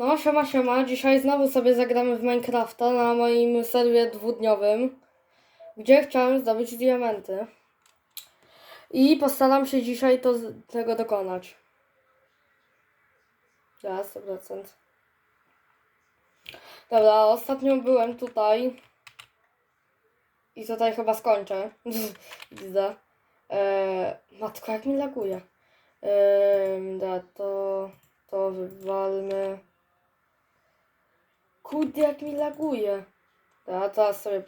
No, siema, siema. Dzisiaj znowu sobie zagramy w Minecrafta na moim serwie dwudniowym, gdzie chciałem zdobyć diamenty. I postaram się dzisiaj to, tego dokonać. Ja, 100%. Dobra, ostatnio byłem tutaj. I tutaj chyba skończę. Widzę. Eee, matko, jak mi laguje. Eee, da, to, to wywalmy. Kurde, jak mi laguje. Dobra, teraz sobie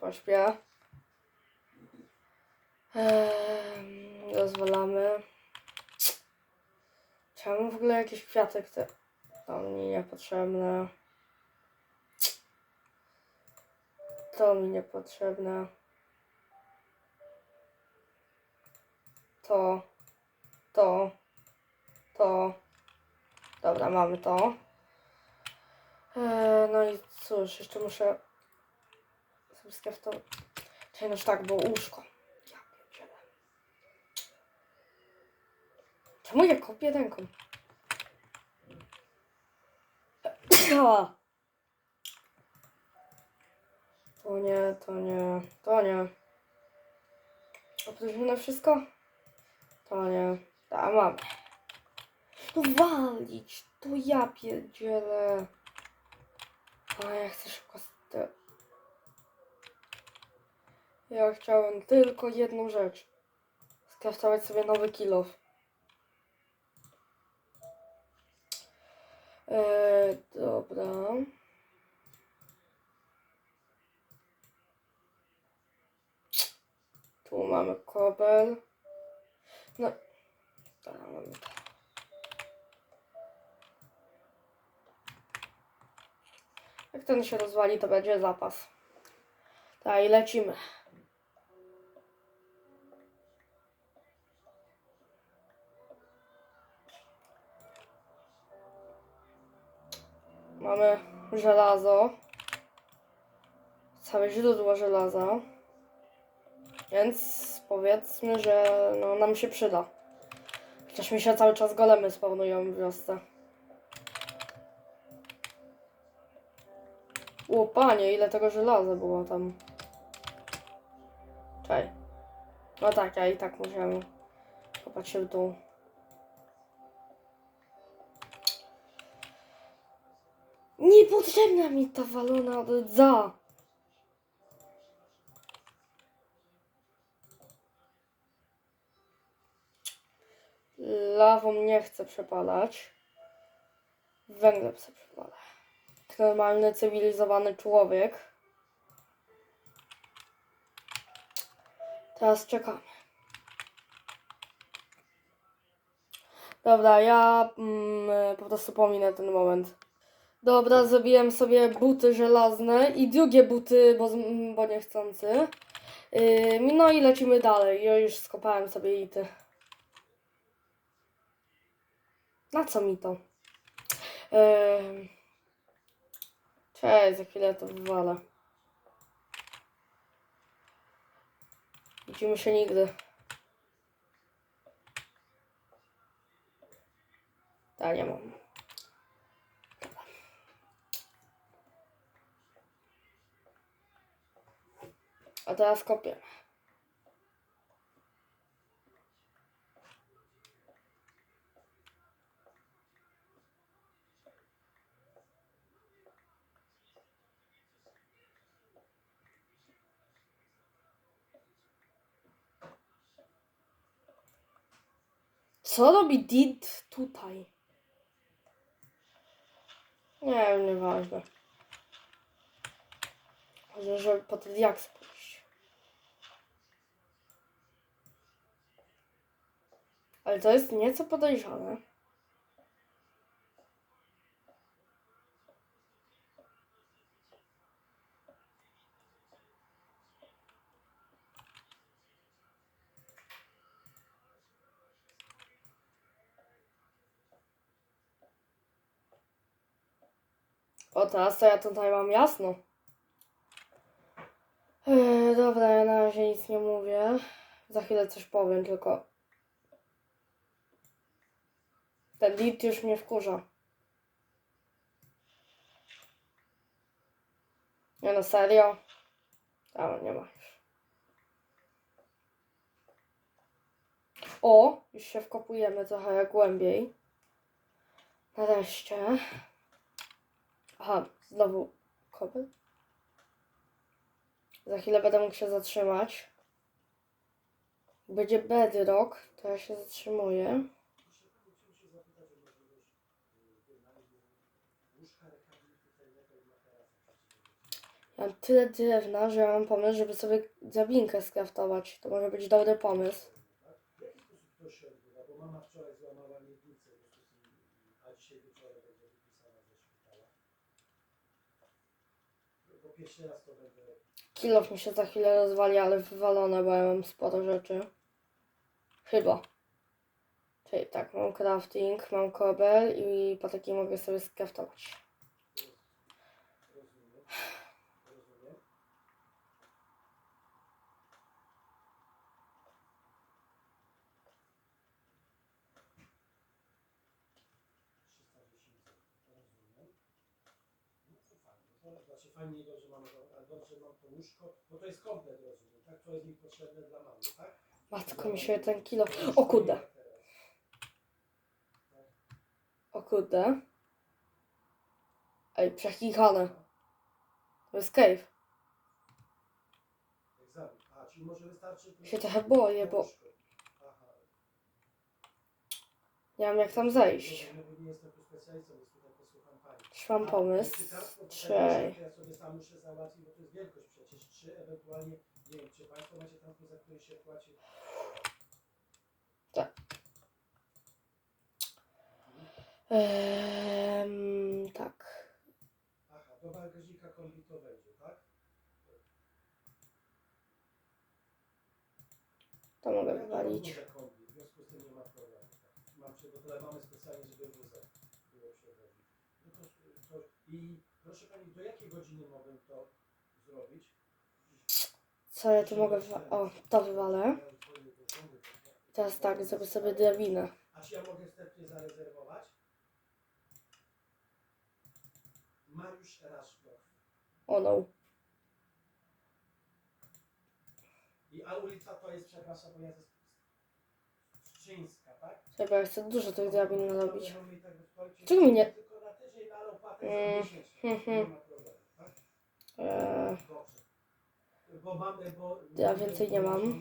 pośpię. Eee, rozwalamy. Czemu w ogóle jakiś kwiatek te... To mi niepotrzebne. To mi niepotrzebne. To. To. To. Dobra, mamy to. Eee, no i cóż, jeszcze muszę sobie skaftować. Czekaj, no tak, było łóżko. Ja pierdzielę. Czemu ja kopię ręką? To nie, to nie, to nie. Opróżnione wszystko? To nie. A mam. No walić, to ja pierdzielę. A ja chcę szybko. Ja chciałem tylko jedną rzecz. Skraftować sobie nowy kill off. Eee, dobra. Tu mamy kobel. No. Mamy to. Jak ten się rozwali, to będzie zapas. Tak, i lecimy. Mamy żelazo. Całe źródło żelaza. Więc powiedzmy, że no, nam się przyda. Chociaż mi się cały czas golemy spawnują w wiosce. O panie, ile tego żelaza było tam. Czekaj. No tak, ja i tak musiałem kopać się w dół. Niepotrzebna mi ta walona rdza. Lawą nie chcę przepalać. Węglem chcę przepalać normalny, cywilizowany człowiek. Teraz czekamy. Dobra, ja mm, po prostu pominę ten moment. Dobra, zrobiłem sobie buty żelazne i drugie buty, bo, bo niechcący. Yy, no i lecimy dalej. Ja już skopałem sobie ity. Na co mi to? Yy, Cześć, za chwilę to wywalę. Widzimy się nigdy. Tak, nie mam. A teraz kopię. Co robi Did tutaj? Nie wiem, nieważne. Może, żeby po ten jak spójść. Ale to jest nieco podejrzane. O, teraz to ja tutaj mam jasno. Yy, dobra, ja na razie nic nie mówię. Za chwilę coś powiem, tylko... Ten lit już mnie wkurza. Nie no, serio? Ale nie ma już. O, już się wkopujemy trochę głębiej. Nareszcie. Aha, znowu kopy. Za chwilę będę mógł się zatrzymać. Będzie bedrock, to ja się zatrzymuję. Mam tyle drewna, że ja mam pomysł, żeby sobie drabinkę skraftować. To może być dobry pomysł. W jaki sposób to się odbywa? Bo mama wczoraj złamała miednicę, a dzisiaj wieczorem będzie Bo pierwszy raz to będę Kilof mi się za chwilę rozwali, ale wywalone, bo ja mam sporo rzeczy. Chyba. Czyli tak, mam crafting, mam kobel i po takiej mogę sobie skraftować. rozumiem. Rozumiem. Rozumiem. No to fajnie. Fajnie, dobrze mam, to- a dobrze mam to łóżko, bo to jest komplet, rozumiem, tak? To jest mi potrzebne dla mamy, tak? Matko, mi się ten kilo... O kurde, o kurde. Ej, przeklikane. To jest cave. Egzamin. A, czyli może wystarczy... Się trochę boję, bo Aha. nie wiem jak tam zejść. Bo nie jestem tu specjalistą, więc. Już mam pomysł. Trzej. płaci? Ehm, tak. Aha, do bagażnika kombi to będzie, tak? To mogę wywalić. w związku z tym nie ma problemu. Tak. Mam przygotowane, mamy specjalnie, żeby wózek było przewozić. No to, to, I proszę pani, do jakiej godziny mogę to zrobić? Co ja tu mogę? O, to wywalę. Teraz tak, zrobię sobie drabinę. A czy ja mogę wstępnie zarezerwować? Mariusz Raszkow. O no. I a ulica to jest, przepraszam, bo ja to jest Strzyńska, tak? Chyba ja chcę dużo tych drabin narobić. Czego mi nie- Ja więcej nie mam. To.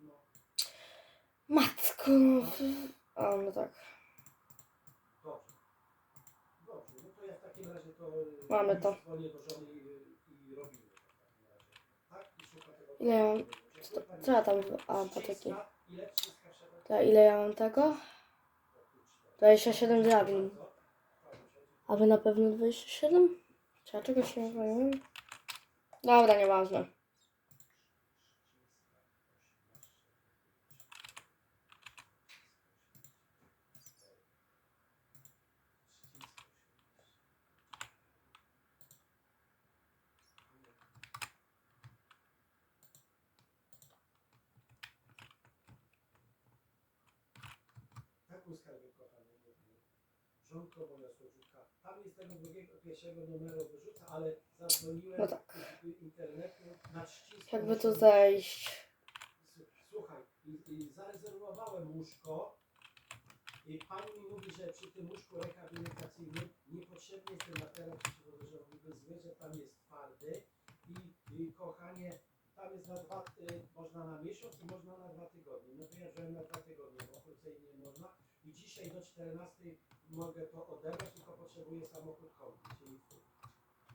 No. matko, no. A, no tak. Dobrze. Dobrze, no to ja w takim razie to... y, Mamy to. już Dzwonię do żony i, i robimy to w takim razie. Tak? I ja mam? Pani. Co ja tam... A, patyki. Strzyńska, Ile? 300 wszedł? To ile ja mam tego? 27 drabin. A wy na pewno 27? Czy ja czegoś nie wiem? Dobra, nieważne. Mój skarbie kochany, mówię. Żonko moja słodziutka, tam jest tego drugiego, pierwszego numeru wyrzuca, ale zadzwoniłem No tak. z internetu na ścisku. Jakby tu zejść. Słuchaj, i, i zarezerwowałem łóżko i pani mi mówi, że przy tym łóżku rehabilitacyjnym niepotrzebny jest ten materiał przeciwodrżowy zły, że tam jest twardy i, i kochanie, tam jest na dwa, y, można na miesiąc i można na dwa tygodnie. No to ja wziąłem na dwa tygodnie, bo krócej nie można i dzisiaj do 14 mogę to odebrać, tylko potrzebuję samochód kombi, czyli.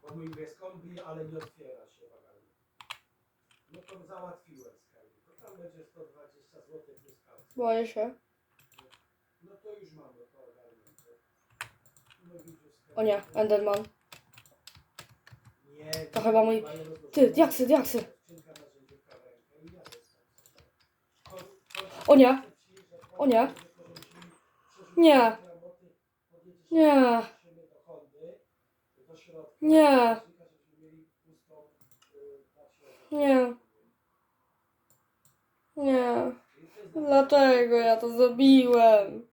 Bo mój jest kombi, ale nie otwiera się bagażnik. No to załatwiłem skarbie. To tam będzie 120 zł plus kaucja. Boję się. No to już mamy to ogarnięte. No widzisz. O nie, Enderman. Nie, To chyba mój- mają rozłożone- Ty, diaksy, diaksy. Skrzynka narzędziówka w rękę i ja jestem. O nie. że O nie. że to, żebyśmy przerzucili Nie. Nie. Nie. Nie. Nie. Dlaczego ja to zrobiłem?